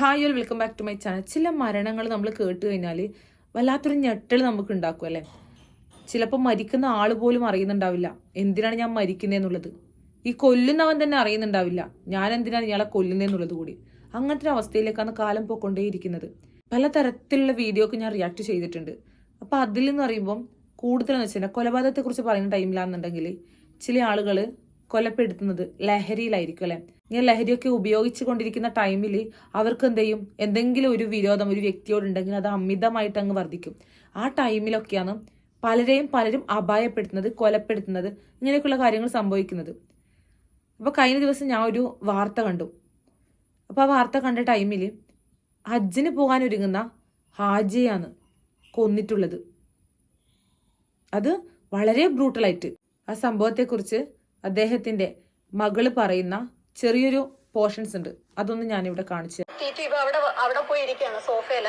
Hi all welcome back to my channel ചില മരണങ്ങൾ നമ്മൾ കേട്ട് കഴിഞ്ഞാൽ വല്ലാത്തൊരു ഞെട്ടൽ നമുക്ക് ഉണ്ടാക്കും അല്ലേ? ചിലപ്പോൾ മരിക്കുന്ന ആൾ പോലും അറിയുന്നുണ്ടാവില്ല. എന്തിനാണ് ഞാൻ മരിക്കുന്നതെന്നുള്ളത് ഈ കൊല്ലുന്നവൻ തന്നെ അറിയുന്നുണ്ടാവില്ല. ഞാൻ എന്തിനാണ് ഇയാളെ കൊല്ലുന്നതെന്നുള്ളത് കൂടി. അങ്ങനത്തെ ഒരു അവസ്ഥയിലേക്കാണ് കാലം പോയിക്കൊണ്ടേയിരിക്കുന്നത്. പലതരത്തിലുള്ള വീഡിയോക്ക് ഞാൻ റിയാക്ട് ചെയ്തിട്ടുണ്ട്. അപ്പോൾ അതിൽ നിന്ന് പറയുമ്പം കൂടുതലെന്ന് വെച്ചാൽ കൊലപാതകത്തെക്കുറിച്ച് പറയുന്ന ടൈമിലാണെന്നുണ്ടെങ്കിൽ ചില ആളുകൾ കൊലപ്പെടുത്തുന്നത് ലഹരിയിലായിരിക്കും അല്ലെ? ഇങ്ങനെ ലഹരിയൊക്കെ ഉപയോഗിച്ചു കൊണ്ടിരിക്കുന്ന ടൈമിൽ അവർക്ക് എന്ത് ചെയ്യും? എന്തെങ്കിലും ഒരു വിരോധം ഒരു വ്യക്തിയോടുണ്ടെങ്കിൽ അത് അമിതമായിട്ട് അങ്ങ് വർദ്ധിക്കും. ആ ടൈമിലൊക്കെയാണ് പലരെയും പലരും അപായപ്പെടുത്തുന്നത് കൊലപ്പെടുത്തുന്നത് ഇങ്ങനെയൊക്കെയുള്ള കാര്യങ്ങൾ സംഭവിക്കുന്നത്. അപ്പോൾ കഴിഞ്ഞ ദിവസം ഞാൻ ഒരു വാർത്ത കണ്ടു. അപ്പോൾ ആ വാർത്ത കണ്ട ടൈമിൽ ഹജ്ജിന് പോകാൻ ഒരുങ്ങുന്ന ഹാജിയാണ് കൊന്നിട്ടുള്ളത്. അത് വളരെ ബ്രൂട്ടലായിട്ട് ആ സംഭവത്തെക്കുറിച്ച് അദ്ദേഹത്തിന്റെ മകൾ പറയുന്ന ചെറിയൊരു പോർഷൻസ് ഉണ്ട്. അതൊന്ന് ഞാനിവിടെ കാണിച്ചു ടീറ്റി ഇപ്പൊ അവിടെ അവിടെ പോയിരിക്കുകയാണ് സോഫയിൽ.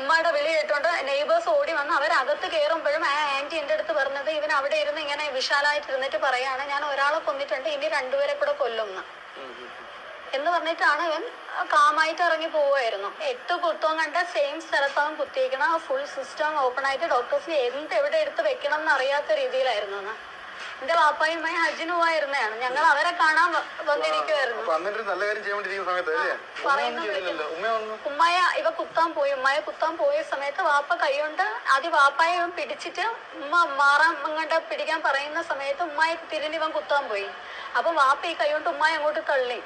ഉമ്മയുടെ വിളി കേട്ടോണ്ട് നെയ്ബേഴ്സ് ഓടി വന്ന് അവരകത്ത് കയറുമ്പോഴും ആ ആന്റി എന്റെ അടുത്ത് പറഞ്ഞത് ഇവൻ അവിടെ ഇരുന്ന് ഇങ്ങനെ വിശാലായിട്ട് ഇരുന്നിട്ട് പറയാണ് ഞാൻ ഒരാളെ കൊന്നിട്ടുണ്ട് ഇനി രണ്ടുപേരെ കൂടെ കൊല്ലുമെന്ന് എന്ന് പറഞ്ഞിട്ടാണ് ഇവൻ കാമായിട്ട് ഇറങ്ങി പോവുമായിരുന്നു എട്ട് കുത്തവും കണ്ട സെയിം സ്ഥലത്താണ് കുത്തിയിരിക്കണം ആ ഫുൾ സിസ്റ്റം ഓപ്പൺ ആയിട്ട് ഡോക്ടേഴ്സിന് എന്ത് എവിടെ എടുത്ത് വെക്കണം എന്ന് അറിയാത്ത രീതിയിലായിരുന്നു എന്റെ വാപ്പായുമായി ഹജ്ജിന് പോയിരുന്നതാണ് ഞങ്ങൾ അവരെ കാണാൻ വന്നിരിക്കുവായിരുന്നു. ഉമ്മയ ഇവ കുത്താൻ പോയി. ഉമ്മയെ കുത്താൻ പോയ സമയത്ത് വാപ്പ കൈകൊണ്ട് ആദ്യം വാപ്പായെ ഇവൻ പിടിച്ചിട്ട് ഉമ്മ മാറാൻ അങ്ങോട്ട് പിടിക്കാൻ പറയുന്ന സമയത്ത് ഉമ്മയെ തിരിഞ്ഞ് ഇവൻ കുത്താൻ പോയി. അപ്പൊ വാപ്പ ഈ കൈകൊണ്ട് ഉമ്മയെ അങ്ങോട്ട് തള്ളി.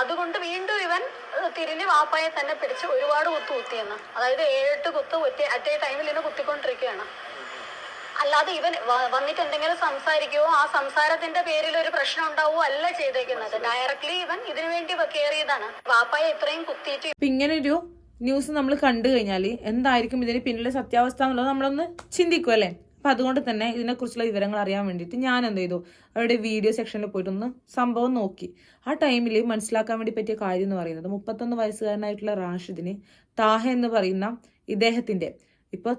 അതുകൊണ്ട് വീണ്ടും ഇവൻ തിരിഞ്ഞ് വാപ്പായെ തന്നെ പിടിച്ച് ഒരുപാട് കുത്തു കുത്തിയെന്ന് അതായത് ഏഴെട്ട് കുത്ത് ഒറ്റ അറ്റേ ടൈമിൽ ഇവനെ കുത്തിക്കൊണ്ടിരിക്കുകയാണ്. അല്ലാതെ ഇവൻ വന്നിട്ട് എന്തെങ്കിലും സംസാരിക്കുവോ ആ സംസാരത്തിന്റെ പേരിൽ ഒരു പ്രശ്നം ഉണ്ടാവുകയോ അല്ല ചെയ്തേക്കുന്നത്. ഡയറക്ട്ലി ഇവൻ ഇതിനു വേണ്ടി കയറിയതാണ് വാപ്പായ ഇത്രയും കുത്തിയിട്ട് ഇങ്ങനെ ഒരു ന്യൂസ് നമ്മൾ കണ്ടു കഴിഞ്ഞാൽ എന്തായിരിക്കും ഇതിന് പിന്നിലെ സത്യാവസ്ഥ എന്നുള്ളത് നമ്മളൊന്ന് ചിന്തിക്കും അല്ലേ? അപ്പൊ അതുകൊണ്ട് തന്നെ ഇതിനെക്കുറിച്ചുള്ള വിവരങ്ങൾ അറിയാൻ വേണ്ടിയിട്ട് ഞാൻ എന്ത് ചെയ്തു? അവരുടെ വീഡിയോ സെക്ഷനിൽ പോയിട്ടൊന്ന് സംഭവം നോക്കി. ആ ടൈമിൽ മനസ്സിലാക്കാൻ വേണ്ടി പറ്റിയ കാര്യം എന്ന് പറയുന്നത് മുപ്പത്തൊന്ന് വയസ്സുകാരനായിട്ടുള്ള റാഷിദിന് താഹ എന്ന് പറയുന്ന ഇദ്ദേഹത്തിന്റെ. ഇപ്പൊ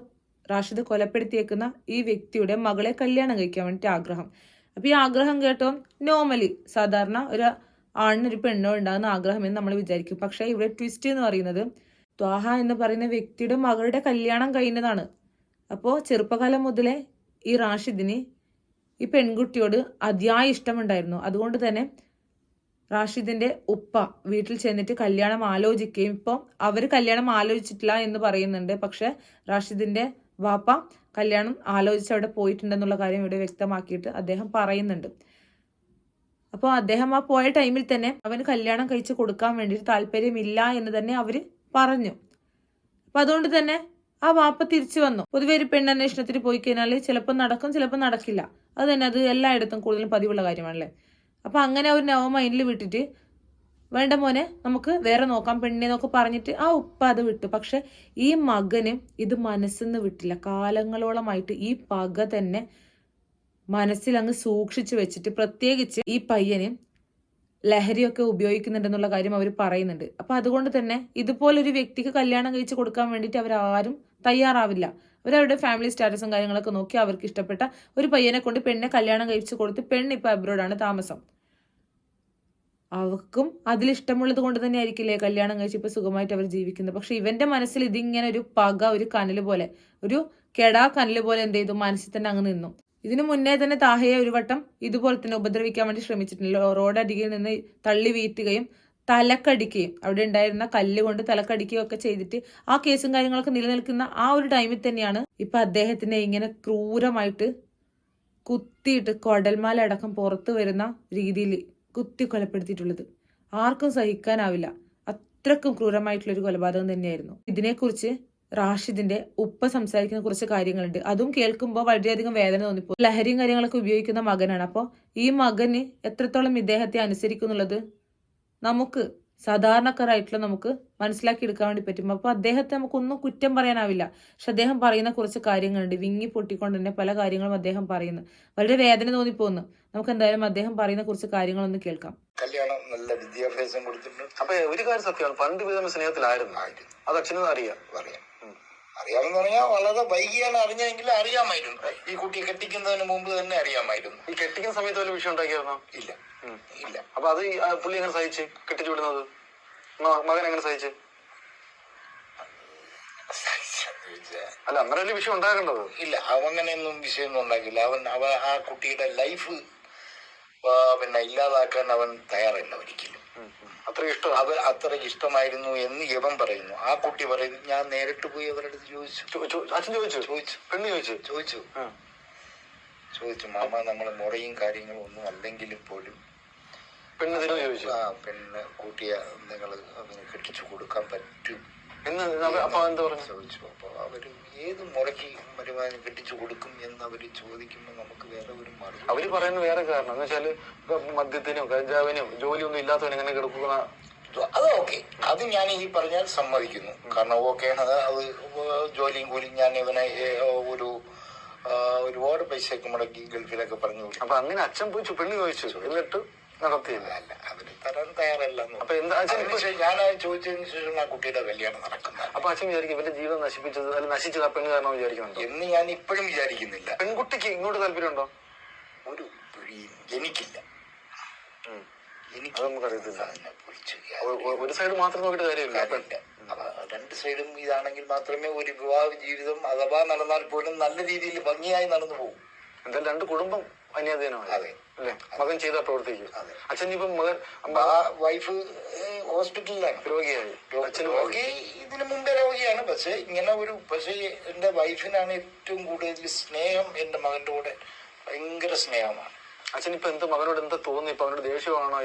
റാഷിദ് കൊലപ്പെടുത്തിയേക്കുന്ന ഈ വ്യക്തിയുടെ മകളെ കല്യാണം കഴിക്കാൻ വേണ്ടിയിട്ട് ആഗ്രഹം. അപ്പൊ ഈ ആഗ്രഹം കേട്ടോ നോർമലി സാധാരണ ഒരു ആണിനൊരു പെണ്ണോ ഉണ്ടാകുന്ന ആഗ്രഹം എന്ന് നമ്മൾ വിചാരിക്കും. പക്ഷേ ഇവിടെ ട്വിസ്റ്റ് എന്ന് പറയുന്നത് ത്വാഹ എന്ന് പറയുന്ന വ്യക്തിയുടെ മകളുടെ കല്യാണം കഴിഞ്ഞതാണ്. അപ്പോൾ ചെറുപ്പകാലം മുതലേ ഈ റാഷിദിന് ഈ പെൺകുട്ടിയോട് അതിയായ ഇഷ്ടമുണ്ടായിരുന്നു. അതുകൊണ്ട് തന്നെ റാഷിദിന്റെ ഉപ്പ വീട്ടിൽ ചെന്നിട്ട് കല്യാണം ആലോചിക്കുകയും ഇപ്പോൾ അവർ കല്യാണം ആലോചിച്ചിട്ടില്ല എന്ന് പറയുന്നുണ്ട്. പക്ഷെ റാഷിദിന്റെ വാപ്പ കല്യാണം ആലോചിച്ച് അവിടെ പോയിട്ടുണ്ടെന്നുള്ള കാര്യം ഇവിടെ വ്യക്തമാക്കിയിട്ട് അദ്ദേഹം പറയുന്നുണ്ട്. അപ്പോൾ അദ്ദേഹം ആ പോയ ടൈമിൽ തന്നെ അവന് കല്യാണം കഴിച്ച് കൊടുക്കാൻ വേണ്ടിയിട്ട് താല്പര്യമില്ല എന്ന് തന്നെ അവർ പറഞ്ഞു. അപ്പം അതുകൊണ്ട് തന്നെ ആ വാപ്പ തിരിച്ചു വന്നു. പൊതുവെ ഒരു പെണ്ണന്വേഷണത്തിന് പോയി കഴിഞ്ഞാൽ ചിലപ്പോൾ നടക്കും ചിലപ്പോൾ നടക്കില്ല. അത് തന്നെ അത് എല്ലായിടത്തും കൂടുതലും പതിവുള്ള കാര്യമാണല്ലേ? അപ്പം അങ്ങനെ ഒരു നവ മൈൻഡിൽ വിട്ടിട്ട് വേണ്ട മോനെ നമുക്ക് വേറെ നോക്കാം. പെണ്ണിനൊക്കെ പറഞ്ഞിട്ട് ആ ഉപ്പ അത് വിട്ടു. പക്ഷെ ഈ മകന് ഇത് മനസ്സിന്ന് വിട്ടില്ല. കാലങ്ങളോളമായിട്ട് ഈ പക തന്നെ മനസ്സിൽ അങ്ങ് സൂക്ഷിച്ചു വെച്ചിട്ട് പ്രത്യേകിച്ച് ഈ പയ്യന് ലഹരിയൊക്കെ ഉപയോഗിക്കുന്നുണ്ടെന്നുള്ള കാര്യം അവർ പറയുന്നുണ്ട്. അപ്പൊ അതുകൊണ്ട് തന്നെ ഇതുപോലൊരു വ്യക്തിക്ക് കല്യാണം കഴിച്ച് കൊടുക്കാൻ വേണ്ടിയിട്ട് അവരാരും തയ്യാറാവില്ല. അവരവരുടെ ഫാമിലി സ്റ്റാറ്റസും കാര്യങ്ങളൊക്കെ നോക്കി അവർക്ക് ഇഷ്ടപ്പെട്ട ഒരു പയ്യനെ കൊണ്ട് പെണ്ണെ കല്യാണം കഴിച്ച് കൊടുത്ത് പെണ്ണ് ഇപ്പൊ അബ്രോഡാണ് താമസം. അവർക്കും അതിലിഷ്ടമുള്ളത് കൊണ്ട് തന്നെ ആയിരിക്കില്ലേ കല്യാണം കഴിച്ച് ഇപ്പൊ സുഖമായിട്ട് അവർ ജീവിക്കുന്നത്? പക്ഷെ ഇവന്റെ മനസ്സിൽ ഇതിങ്ങനെ ഒരു പക ഒരു കനൽ പോലെ ഒരു കെടാ കനൽ പോലെ എന്ത് ചെയ്തു? മനസ്സിൽ തന്നെ അങ്ങ് നിന്നു. ഇതിനു മുന്നേ തന്നെ താഹയെ ഒരു വട്ടം ഇതുപോലെ തന്നെ ഉപദ്രവിക്കാൻ വേണ്ടി ശ്രമിച്ചിട്ടുണ്ട്. റോഡരികിൽ നിന്ന് തള്ളി വീഴ്ത്തുകയും തലക്കടിക്കുകയും അവിടെ ഉണ്ടായിരുന്ന കല്ല് കൊണ്ട് തലക്കടിക്കുകയും ഒക്കെ ചെയ്തിട്ട് ആ കേസും കാര്യങ്ങളൊക്കെ നിലനിൽക്കുന്ന ആ ഒരു ടൈമിൽ തന്നെയാണ് ഇപ്പൊ അദ്ദേഹത്തിനെ ഇങ്ങനെ ക്രൂരമായിട്ട് കുത്തിയിട്ട് കൊടൽമാല അടക്കം പുറത്തു വരുന്ന രീതിയിൽ കുത്തി കൊലപ്പെടുത്തിയിട്ടുള്ളത്. ആർക്കും സഹിക്കാനാവില്ല. അത്രക്കും ക്രൂരമായിട്ടുള്ള ഒരു കൊലപാതകം തന്നെയായിരുന്നു. ഇതിനെക്കുറിച്ച് റാഷിദിന്റെ ഉപ്പ സംസാരിക്കുന്ന കുറച്ച് കാര്യങ്ങളുണ്ട്. അതും കേൾക്കുമ്പോൾ വളരെയധികം വേദന തോന്നിപ്പോ ലഹരിയും കാര്യങ്ങളൊക്കെ ഉപയോഗിക്കുന്ന മകനാണ്. അപ്പോൾ ഈ മകന് എത്രത്തോളം ഇദ്ദേഹത്തെ അനുസരിക്കുന്നുള്ളത് നമുക്ക് സാധാരണക്കാരായിട്ടുള്ള നമുക്ക് മനസ്സിലാക്കി എടുക്കാൻ വേണ്ടി പറ്റും. അപ്പോൾ അദ്ദേഹത്തെ നമുക്കൊന്നും കുറ്റം പറയാനാവില്ല. പക്ഷെ അദ്ദേഹം പറയുന്ന കുറച്ച് കാര്യങ്ങളുണ്ട്. വിങ്ങി പൊട്ടിക്കൊണ്ട് തന്നെ പല കാര്യങ്ങളും അദ്ദേഹം പറയുന്നു. വളരെ വേദന തോന്നിപ്പോകുന്നു. നമുക്ക് എന്തായാലും അദ്ദേഹം പറയുന്ന കുറച്ച് കാര്യങ്ങളൊന്ന് കേൾക്കാം. കല്യാണം നല്ല വിദ്യാഭ്യാസം കൊടുത്തിട്ടുണ്ട്. അപ്പൊ ഒരു കാര്യം സത്യമാണ് പണ്ട് വീതം സ്നേഹത്തിലായിരുന്നു അത് അച്ഛനും അറിയാം അറിയാം അറിയാമെന്ന് പറഞ്ഞാൽ വളരെ വൈകിയാണ് അറിഞ്ഞെങ്കിൽ അറിയാമായിരുന്നു. ഈ കുട്ടിയെ കെട്ടിക്കുന്നതിന് മുമ്പ് തന്നെ അറിയാമായിരുന്നു. ഈ കെട്ടിക്കുന്ന സമയത്ത് വല്ല വിഷയം ഉണ്ടാക്കിയായിരുന്നോ? ഇല്ല. ഇല്ല. അപ്പൊ അത് പുള്ളി എങ്ങനെ സഹിച്ച്? കെട്ടിച്ചു വിടുന്നത്? മകൻ എങ്ങനെ സഹിച്ച്? അല്ല അങ്ങനെ വലിയ വിഷയം ഉണ്ടാകേണ്ടത്? ഇല്ല അവങ്ങനെയൊന്നും വിഷയമൊന്നും ഉണ്ടാക്കില്ല അവൻ അവൻ ആ കുട്ടിയുടെ ലൈഫ് പിന്നെ ഇല്ലാതാക്കാൻ അവൻ തയ്യാറല്ല ഒരിക്കലും. അത്ര ഇഷ്ടം അവ അത്രയ്ക്ക് ഇഷ്ടമായിരുന്നു എന്ന് യവൻ പറയുന്നു. ആ കുട്ടി പറയുന്നു ഞാൻ നേരിട്ട് പോയി അവരുടെ അടുത്ത് ചോദിച്ചു. അച്ഛൻ ചോദിച്ചു? ചോദിച്ചു. പെണ്ണ് ചോദിച്ചു? ചോദിച്ചു. ചോദിച്ചു മാമ നമ്മളെ മുറയും കാര്യങ്ങളും ഒന്നും അല്ലെങ്കിലും പോലും പെണ്ണ് ചോദിച്ചു? ആ പെണ്ണ് കൂട്ടിയ നിങ്ങൾ കെട്ടിച്ചു കൊടുക്കാൻ പറ്റും എന്ന് അപ്പൊ എന്താ പറഞ്ഞു? ചോദിച്ചു അപ്പൊ അവർ ഏത് മുറയ്ക്ക് വരുമാനം കെട്ടിച്ചു കൊടുക്കും എന്ന് അവർ ചോദിക്കുമ്പോൾ നമുക്ക് വേറെ ഒരു മറുപടി അവർ പറയുന്ന വേറെ കാരണം. എന്ന് വെച്ചാൽ മദ്യത്തിനോ കഞ്ചാവിനും ജോലിയൊന്നും ഇല്ലാത്തവൻ എങ്ങനെ കിടക്കുന്ന അത് ഓക്കെ. അത് ഞാൻ ഈ പറഞ്ഞാൽ സമ്മതിക്കുന്നു. കാരണം ഓക്കെയാണ് അത് ജോലിയും കൂലിയും ഞാൻ ഇവനെ ഒരു ഒരുപാട് പൈസയൊക്കെ മുടക്കി ഗൾഫിലൊക്കെ പറഞ്ഞു. അപ്പൊ അങ്ങനെ അച്ഛൻ പോയി പെണ്ണ് ചോദിച്ചു. എന്നിട്ട്? നടത്തിയില്ല. അല്ല അവർ തരാൻ തയ്യാറല്ല അപ്പൊ എന്താ ഞാൻ ചോദിച്ചതിന് ശേഷം ആ കുട്ടിയുടെ കല്യാണം നടക്കുന്നത്. അപ്പൊ അച്ഛൻ വിചാരിക്കും ഇവന്റെ ജീവിതം നശിപ്പിച്ചത് അല്ല നശിച്ചത് ആ പെണ്ണ് കാരണം വിചാരിക്കുന്നുണ്ടോ? എന്ന് ഞാൻ ഇപ്പോഴും വിചാരിക്കുന്നില്ല. പെൺകുട്ടിക്ക് ഇങ്ങോട്ട് താല്പര്യമുണ്ടോ? ഒരു എനിക്കില്ല. എനിക്ക് നമുക്കറിയത്തില്ല. ഒരു സൈഡ് മാത്രം നോക്കിയിട്ട് കാര്യമില്ല. രണ്ട് സൈഡും ഇതാണെങ്കിൽ മാത്രമേ ഒരു വിവാഹ ജീവിതം അഥവാ നടന്നാൽ പോലും നല്ല രീതിയിൽ ഭംഗിയായി നടന്നു പോകും. എന്തായാലും രണ്ട് കുടുംബം അതെ. മകൻ ചെയ്ത പ്രവർത്തിക്കും. അച്ഛൻ ഇപ്പം മകൻ വൈഫ് ഹോസ്പിറ്റലിലാണ്. രോഗിയായി അച്ഛൻ രോഗി ഇതിനു മുമ്പേ രോഗിയാണ്. പക്ഷെ ഇങ്ങനെ ഒരു പക്ഷെ എന്റെ വൈഫിനാണ് ഏറ്റവും കൂടുതൽ സ്നേഹം എന്റെ മകന്റെ കൂടെ. ഭയങ്കര സ്നേഹമാണ്. അച്ഛൻ ഇപ്പൊ എന്ത് മകനോട് എന്താ തോന്നി? ഇപ്പൊ അവനോട് ദേഷ്യമാണോ?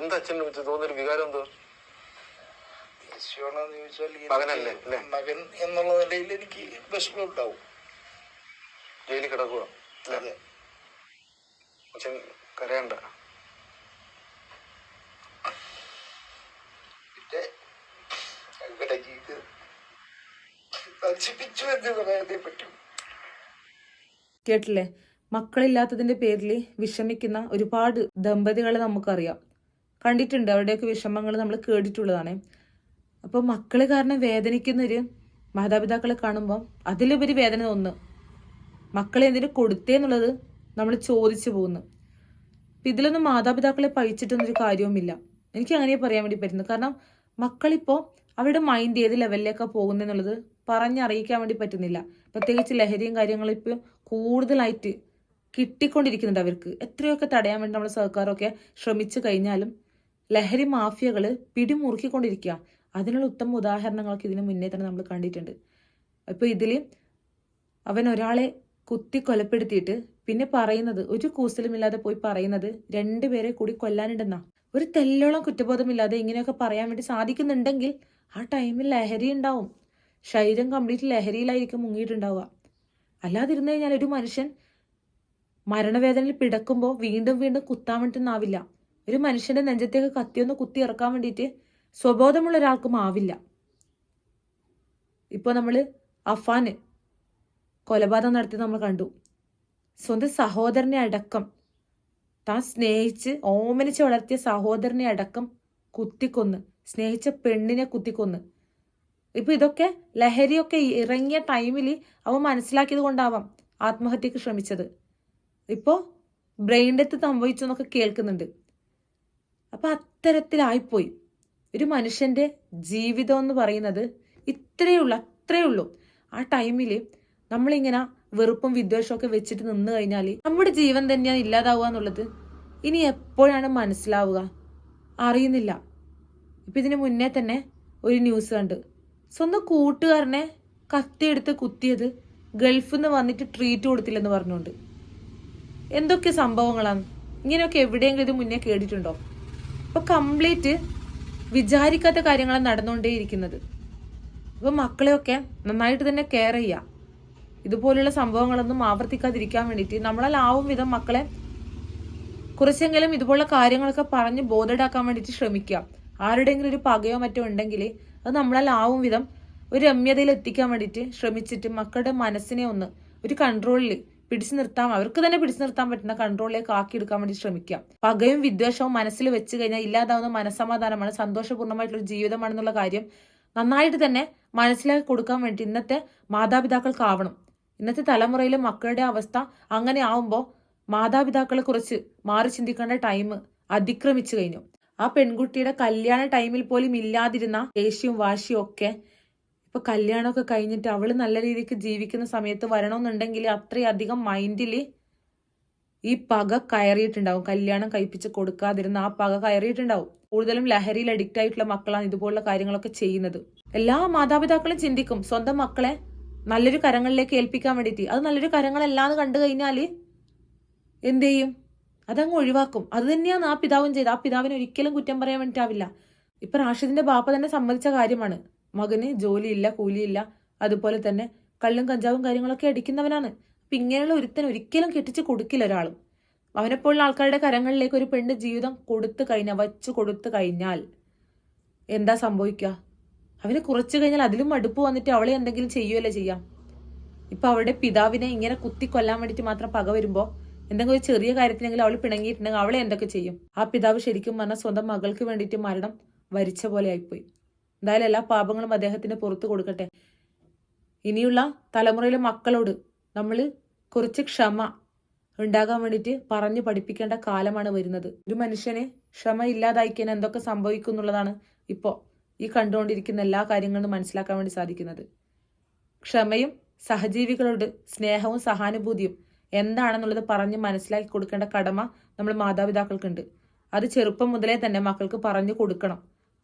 എന്ത് അച്ഛനെ വെച്ച് തോന്നിയൊരു വികാരം എന്തോ? ദേഷ്യമാണോന്ന് ചോദിച്ചാൽ മകനല്ലേ, അല്ലേ? മകൻ എന്നുള്ള നിലയിൽ എനിക്ക് വിഷമം ഉണ്ടാവും. ജയിലിൽ കിടക്കുക അതെ. അച്ഛൻ കരയണ്ട. പറയാനേ പറ്റും. കേട്ടില്ലേ? മക്കളില്ലാത്തതിന്റെ പേരിൽ വിഷമിക്കുന്ന ഒരുപാട് ദമ്പതികളെ നമുക്കറിയാം. കണ്ടിട്ടുണ്ട് അവരുടെയൊക്കെ വിഷമങ്ങൾ നമ്മൾ കേട്ടിട്ടുള്ളതാണ്. അപ്പോൾ മക്കൾ കാരണം വേദനിക്കുന്നൊരു മാതാപിതാക്കളെ കാണുമ്പോൾ അതിലുപരി വേദന ഒന്ന്. മക്കളെ എന്തിനു കൊടുത്തേ എന്നുള്ളത് നമ്മൾ ചോദിച്ചു പോകുന്നു. അപ്പം ഇതിലൊന്നും മാതാപിതാക്കളെ പഴിച്ചിട്ടൊന്നൊരു കാര്യവുമില്ല. എനിക്ക് അങ്ങനെ പറയാൻ വേണ്ടി പറ്റുന്നു. കാരണം മക്കളിപ്പോൾ അവരുടെ മൈൻഡ് ഏത് ലെവലിലേക്കാണ് പോകുന്നതെന്നുള്ളത് പറഞ്ഞറിയിക്കാൻ വേണ്ടി പറ്റുന്നില്ല. പ്രത്യേകിച്ച് ലഹരിയും കാര്യങ്ങളും ഇപ്പോൾ കൂടുതലായിട്ട് കിട്ടിക്കൊണ്ടിരിക്കുന്നുണ്ട് അവർക്ക്. എത്രയൊക്കെ തടയാൻ വേണ്ടി നമ്മുടെ സർക്കാരൊക്കെ ശ്രമിച്ചു കഴിഞ്ഞാലും ലഹരി മാഫിയകൾ പിടിമുറുക്കിക്കൊണ്ടിരിക്കുക അതിനുള്ള ഉത്തമ ഉദാഹരണങ്ങളൊക്കെ ഇതിനു മുന്നേ തന്നെ നമ്മൾ കണ്ടിട്ടുണ്ട്. ഇപ്പോൾ ഇതിൽ അവൻ ഒരാളെ കുത്തി കൊലപ്പെടുത്തിയിട്ട് പിന്നെ പറയുന്നത് ഒരു കൂസലുമില്ലാതെ പോയി പറയുന്നത് രണ്ടുപേരെ കൂടി കൊല്ലാനുണ്ടെന്നാ? ഒരു തെല്ലോളം കുറ്റബോധമില്ലാതെ ഇങ്ങനെയൊക്കെ പറയാൻ വേണ്ടി സാധിക്കുന്നുണ്ടെങ്കിൽ ആ ടൈമിൽ ലഹരി ഉണ്ടാവും. ശരീരം കംപ്ലീറ്റ് ലഹരിയിലായിരിക്കും മുങ്ങിയിട്ടുണ്ടാവുക. അല്ലാതിരുന്നു കഴിഞ്ഞാൽ ഒരു മനുഷ്യൻ മരണവേദനയിൽ പിടക്കുമ്പോൾ വീണ്ടും വീണ്ടും കുത്താൻ വേണ്ടിയിട്ടൊന്നാവില്ല ഒരു മനുഷ്യന്റെ നെഞ്ചത്തേക്ക് കത്തിയൊന്ന് കുത്തി ഇറക്കാൻ വേണ്ടിയിട്ട് സ്വബോധമുള്ള ഒരാൾക്കും ആവില്ല. ഇപ്പോൾ നമ്മൾ അഫാന് കൊലപാതകം നടത്തി നമ്മൾ കണ്ടു. സ്വന്തം സഹോദരനെ അടക്കം. താൻ സ്നേഹിച്ച് ഓമനിച്ച് വളർത്തിയ സഹോദരനെ അടക്കം കുത്തിക്കൊന്ന്. സ്നേഹിച്ച പെണ്ണിനെ കുത്തിക്കൊന്ന്. ഇപ്പൊ ഇതൊക്കെ ലഹരിയൊക്കെ ഇറങ്ങിയ ടൈമിൽ അവൻ മനസ്സിലാക്കിയത് കൊണ്ടാവാം ആത്മഹത്യക്ക് ശ്രമിച്ചത്. ഇപ്പോൾ ബ്രെയിൻ ഡെത്ത് സംഭവിച്ചു എന്നൊക്കെ കേൾക്കുന്നുണ്ട്. അപ്പൊ അത്തരത്തിലായിപ്പോയി. ഒരു മനുഷ്യന്റെ ജീവിതം എന്ന് പറയുന്നത് ഇത്രയേ ഉള്ളൂ അത്രയേ ഉള്ളൂ. ആ ടൈമിൽ നമ്മളിങ്ങനെ വെറുപ്പും വിദ്വേഷവും ഒക്കെ വെച്ചിട്ട് നിന്ന് കഴിഞ്ഞാൽ നമ്മുടെ ജീവൻ തന്നെയാണ് ഇല്ലാതാവുക എന്നുള്ളത് ഇനി എപ്പോഴാണ് മനസ്സിലാവുക? അറിയുന്നില്ല. ഇപ്പം ഇതിന് മുന്നേ തന്നെ ഒരു ന്യൂസ് കണ്ട്. സ്വന്തം കൂട്ടുകാരനെ കത്തിയെടുത്ത് കുത്തിയത് ഗൾഫിൽ നിന്ന് വന്നിട്ട് ട്രീറ്റ് കൊടുത്തില്ലെന്ന് പറഞ്ഞുകൊണ്ട്. എന്തൊക്കെ സംഭവങ്ങളാണ്? ഇങ്ങനെയൊക്കെ എവിടെയെങ്കിലും ഇത് മുന്നേ കേട്ടിട്ടുണ്ടോ? ഇപ്പൊ കംപ്ലീറ്റ് വിചാരിക്കാത്ത കാര്യങ്ങളാണ് നടന്നുകൊണ്ടേയിരിക്കുന്നത്. അപ്പൊ മക്കളെയൊക്കെ നന്നായിട്ട് തന്നെ കെയർ ചെയ്യുക ഇതുപോലുള്ള സംഭവങ്ങളൊന്നും ആവർത്തിക്കാതിരിക്കാൻ വേണ്ടിയിട്ട് നമ്മളാലാവും വിധം മക്കളെ കുറച്ചെങ്കിലും ഇതുപോലുള്ള കാര്യങ്ങളൊക്കെ പറഞ്ഞ് ബോധഡാക്കാൻ വേണ്ടിയിട്ട് ശ്രമിക്കുക. ആരുടെയെങ്കിലും ഒരു പകയോ മറ്റോ ഉണ്ടെങ്കിൽ അത് നമ്മളാലാവും വിധം ഒരു രമ്യതയിൽ എത്തിക്കാൻ വേണ്ടിയിട്ട് ശ്രമിച്ചിട്ട് മക്കളുടെ മനസ്സിനെ ഒന്ന് ഒരു കൺട്രോളിൽ പിടിച്ചു നിർത്താൻ അവർക്ക് തന്നെ പിടിച്ചു നിർത്താൻ പറ്റുന്ന കൺട്രോളിലേക്ക് ആക്കിയെടുക്കാൻ വേണ്ടി ശ്രമിക്കാം പകയും വിദ്വേഷവും മനസ്സിൽ വെച്ച് കഴിഞ്ഞാൽ ഇല്ലാതാവുന്ന മനസ്സമാധാനമാണ് സന്തോഷപൂർണമായിട്ടുള്ള ജീവിതമാണെന്നുള്ള കാര്യം നന്നായിട്ട് തന്നെ മനസ്സിലാക്കി കൊടുക്കാൻ വേണ്ടി ഇന്നത്തെ മാതാപിതാക്കൾക്കാവണം ഇന്നത്തെ തലമുറയിലെ മക്കളുടെ അവസ്ഥ അങ്ങനെ ആവുമ്പോൾ മാതാപിതാക്കളെ കുറിച്ച് മാറി ചിന്തിക്കേണ്ട ടൈം അതിക്രമിച്ചു കഴിഞ്ഞു. ആ പെൺകുട്ടിയുടെ കല്യാണ ടൈമിൽ പോലും ഇല്ലാതിരുന്ന ദേഷ്യവും വാശിയും ഒക്കെ ഇപ്പൊ കല്യാണമൊക്കെ കഴിഞ്ഞിട്ട് അവൾ നല്ല രീതിക്ക് ജീവിക്കുന്ന സമയത്ത് വരണമെന്നുണ്ടെങ്കിൽ അത്രയധികം മൈൻഡിൽ ഈ പക കയറിയിട്ടുണ്ടാവും. കല്യാണം കഴിപ്പിച്ച് കൊടുക്കാതിരുന്ന ആ പക കയറിയിട്ടുണ്ടാവും. കൂടുതലും ലഹരിയിൽ അഡിക്റ്റ് ആയിട്ടുള്ള മക്കളാണ് ഇതുപോലുള്ള കാര്യങ്ങളൊക്കെ ചെയ്യുന്നത്. എല്ലാ മാതാപിതാക്കളും ചിന്തിക്കും സ്വന്തം മക്കളെ നല്ലൊരു കരങ്ങളിലേക്ക് ഏൽപ്പിക്കാൻ വേണ്ടിയിട്ട്. അത് നല്ലൊരു കരങ്ങളല്ലാന്ന് കണ്ടു കഴിഞ്ഞാൽ എന്ത് ചെയ്യും? അതങ്ങ് ഒഴിവാക്കും. അത് തന്നെയാണ് ആ പിതാവും ചെയ്ത് ആ പിതാവിന് ഒരിക്കലും കുറ്റം പറയാൻ വേണ്ടിയിട്ടാവില്ല. ഇപ്പൊ റാഷിദിന്റെ ബാപ്പ തന്നെ സമ്മതിച്ച കാര്യമാണ്. മകന് ജോലിയില്ല കൂലിയില്ല. അതുപോലെ തന്നെ കള്ളും കഞ്ചാവും കാര്യങ്ങളൊക്കെ അടിക്കുന്നവനാണ്. അപ്പൊ ഇങ്ങനെയുള്ള ഒരുത്തൻ ഒരിക്കലും കെട്ടിച്ച് കൊടുക്കില്ല ഒരാളും. അവനെപ്പോലുള്ള ആൾക്കാരുടെ കരങ്ങളിലേക്ക് ഒരു പെണ്ണ് ജീവിതം കൊടുത്തു കഴിഞ്ഞാൽ വച്ചു കൊടുത്തു കഴിഞ്ഞാൽ എന്താ സംഭവിക്കുക? അവന് കുറച്ചു കഴിഞ്ഞാൽ അതിലും മടുപ്പ് വന്നിട്ട് അവളെ എന്തെങ്കിലും ചെയ്യുവല്ലേ ചെയ്യാം? ഇപ്പൊ അവളുടെ പിതാവിനെ ഇങ്ങനെ കുത്തി കൊല്ലാൻ വേണ്ടിയിട്ട് മാത്രം പക വരുമ്പോ എന്തെങ്കിലും ഒരു ചെറിയ കാര്യത്തിനെങ്കിലും അവൾ പിണങ്ങിയിട്ടുണ്ടെങ്കിൽ അവളെ എന്തൊക്കെ ചെയ്യും? ആ പിതാവ് ശരിക്കും പറഞ്ഞാൽ സ്വന്തം മകൾക്ക് വേണ്ടിയിട്ട് മരണം വരിച്ച പോലെ ആയിപ്പോയി. എന്തായാലും എല്ലാ പാപങ്ങളും അദ്ദേഹത്തിന് പുറത്തു കൊടുക്കട്ടെ. ഇനിയുള്ള തലമുറയിലെ മക്കളോട് നമ്മൾ കുറച്ച് ക്ഷമ ഉണ്ടാകാൻ വേണ്ടിയിട്ട് പറഞ്ഞു പഠിപ്പിക്കേണ്ട കാലമാണ് വരുന്നത്. ഒരു മനുഷ്യനെ ക്ഷമ ഇല്ലാതായിക്കാൻ എന്തൊക്കെ സംഭവിക്കും എന്നുള്ളതാണ് ഇപ്പോൾ ഈ കണ്ടുകൊണ്ടിരിക്കുന്ന എല്ലാ കാര്യങ്ങളും മനസ്സിലാക്കാൻ വേണ്ടി സാധിക്കുന്നത്. ക്ഷമയും സഹജീവികളോട് സ്നേഹവും സഹാനുഭൂതിയും എന്താണെന്നുള്ളത് പറഞ്ഞ് മനസ്സിലാക്കി കൊടുക്കേണ്ട കടമ നമ്മൾ മാതാപിതാക്കൾക്കുണ്ട്. അത് ചെറുപ്പം മുതലേ തന്നെ മക്കൾക്ക് പറഞ്ഞു കൊടുക്കണം.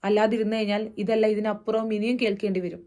അല്ലാതിരുന്നു കഴിഞ്ഞാൽ ഇതല്ല ഇതിനപ്പുറവും ഇനിയും കേൾക്കേണ്ടി വരും.